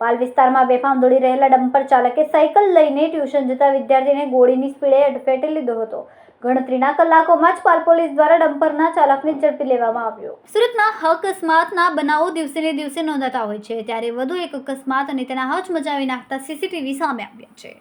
પાલ વિસ્તારમાં બેફામ દોડી રહેલા ડમ્પર ચાલકે સાયકલ લઈને ટ્યુશન જતા વિદ્યાર્થીને ગોળીની સ્પીડે અડફેટે લીધો હતો. ગણતરીના કલાકોમાં જ પાલ પોલીસ દ્વારા ડમ્પરના ચાલકને ઝડપી લેવામાં આવ્યો. સુરતમાં અકસ્માતના બનાવો દિવસે ને દિવસે નોંધાતા હોય છે. ત્યારે વધુ એક અકસ્માત અને તેના હચ મચાવી નાખતા સીસીટીવી સામે આવ્યા છે.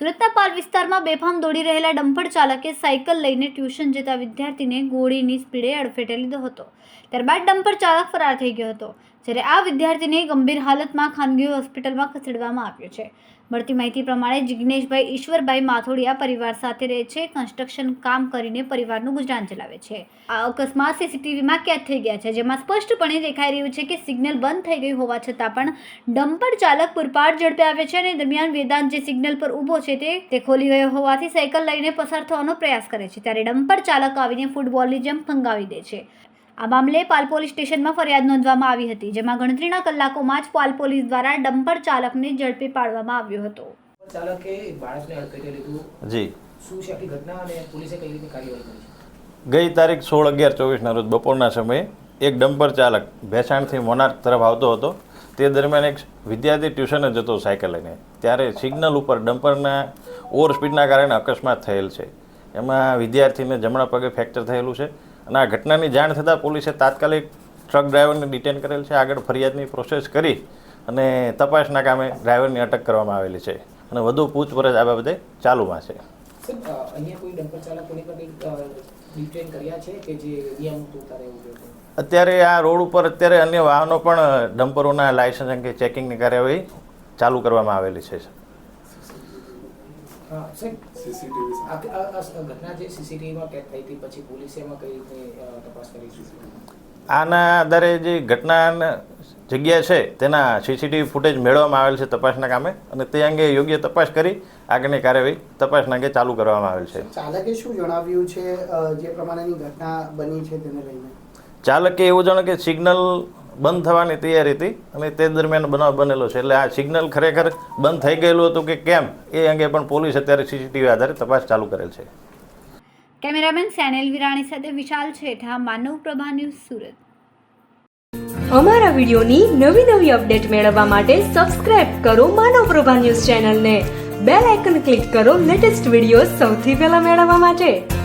સુરતના પાલ વિસ્તારમાં બેફામ દોડી રહેલા ડમ્પર ચાલકે સાયકલ લઈને ટ્યુશન જતા વિદ્યાર્થીને ગોળીની સ્પીડે અડફેટે લીધો હતો. ત્યારબાદ ડમ્પર ચાલક ફરાર થઈ ગયો હતો, જ્યારે આ વિદ્યાર્થીને ગંભીર હાલતમાં ખાનગી હોસ્પિટલમાં ખસેડવામાં આવ્યો છે. મળતી માહિતી પ્રમાણે જિગ્નેશભાઈ, ઈશ્વરભાઈ માથોડિયા પરિવાર સાથે રહે છે. કન્સ્ટ્રક્શન કામ કરીને પરિવારનું ગુજરાન ચલાવે છે. આ અકસ્માત સીસીટીવીમાં કેદ થઈ ગયા છે, જેમાં સ્પષ્ટપણે દેખાઈ રહ્યું છે કે સિગ્નલ બંધ થઈ ગયું હોવા છતાં પણ ડમ્પર ચાલક પૂરપાટ ઝડપે આવે છે અને દરમિયાન વેદાંત જે સિગ્નલ પર ઊભો છે તે તે ખોલી ગયો હોવાથી સાયકલ લઈને પસાર થવાનો પ્રયાસ કરે છે, ત્યારે ડમ્પર ચાલક આવીને ફૂટબોલની જેમ ફંગાવી દે છે. આ મામલે પાલ પોલીસ સ્ટેશનમાં ફરિયાદ નોંધવામાં આવી હતી જેમાં ગણતરીના કલાકોમાં જ પાલ પોલીસ દ્વારા ડમ્પર ચાલકને ઝડપી પાડવામાં આવ્યો હતો. ચાલકે બાળકને અડફેટે લીધું. જી. શું છે આખી ઘટના અને પોલીસે કઈ રીતે કાર્યવાહી કરી ગઈ તારીખ સોળ અગિયાર ચોવીસના રોજ બપોરના સમયે એક ડમ્પર ચાલક ભેસાણથી મોનાર્ક તરફ આવતો હતો. તે દરમિયાન એક વિદ્યાર્થી ટ્યુશને જતો સાયકલ લઈને. ત્યારે સિગ્નલ ઉપર ડમ્પરના ઓવર સ્પીડના કારણે અકસ્માત થયેલ છે. એમાં વિદ્યાર્થીને જમણા પગે ફ્રેક્ચર થયેલું છે. અને આ ઘટનાની જાણ થતાં પોલીસે તાત્કાલિક ટ્રક ડ્રાઈવરને ડિટેન કરેલ છે. આગળ ફરિયાદની પ્રોસેસ કરી અને તપાસના કામે ડ્રાઈવરની અટક કરવામાં આવેલી છે. અને વધુ પૂછપરછ આ બાબતે ચાલુમાં છે. અત્યારે આ રોડ ઉપર અત્યારે અન્ય વાહનો પણ ડમ્પરોના લાયસન્સ અંગે ચેકિંગની કાર્યવાહી ચાલુ કરવામાં આવેલી છે હા સાહેબ. આ આ- આ ઘટના જે સીસીટીવીમાં કેદ થઈ હતી પછી પોલીસે એમાં કઈ રીતે તપાસ કરી આના આધારે જે ઘટના જગ્યા છે તેના સીસીટીવી ફૂટેજ મેળવવામાં આવેલ છે તપાસના કામે અને તે અંગે યોગ્ય તપાસ કરી આગળની કાર્યવાહી તપાસના અંગે ચાલુ કરવામાં આવેલ છે. ચાલકે શું જણાવ્યું છે જે પ્રમાણેની ઘટના બની છે તેને લઈને? ચાલકે એવું જાણે કે સિગ્નલ બંધ થવાની તૈયારી હતી અને તે દરમિયાન બનાવ બનેલો છે. એટલે આ સિગ્નલ ખરેખર બંધ થઈ ગયેલું હતું કે કેમ એ અંગે પણ પોલીસ અત્યારે સીસીટીવી આધારે તપાસ ચાલુ કરેલ છે. કેમેરામેન સેનેલ વિરાણી સાથે વિશાલ છેઠા માનવ પ્રભા ન્યૂઝ સુરત. અમારા વિડિયોની નવી નવી અપડેટ મેળવવા માટે સબસ્ક્રાઇબ કરો માનવ પ્રભા ન્યૂઝ ચેનલને. બેલ આઇકન ક્લિક કરો લેટેસ્ટ વીડિયો સૌથી પહેલા મેળવવા માટે.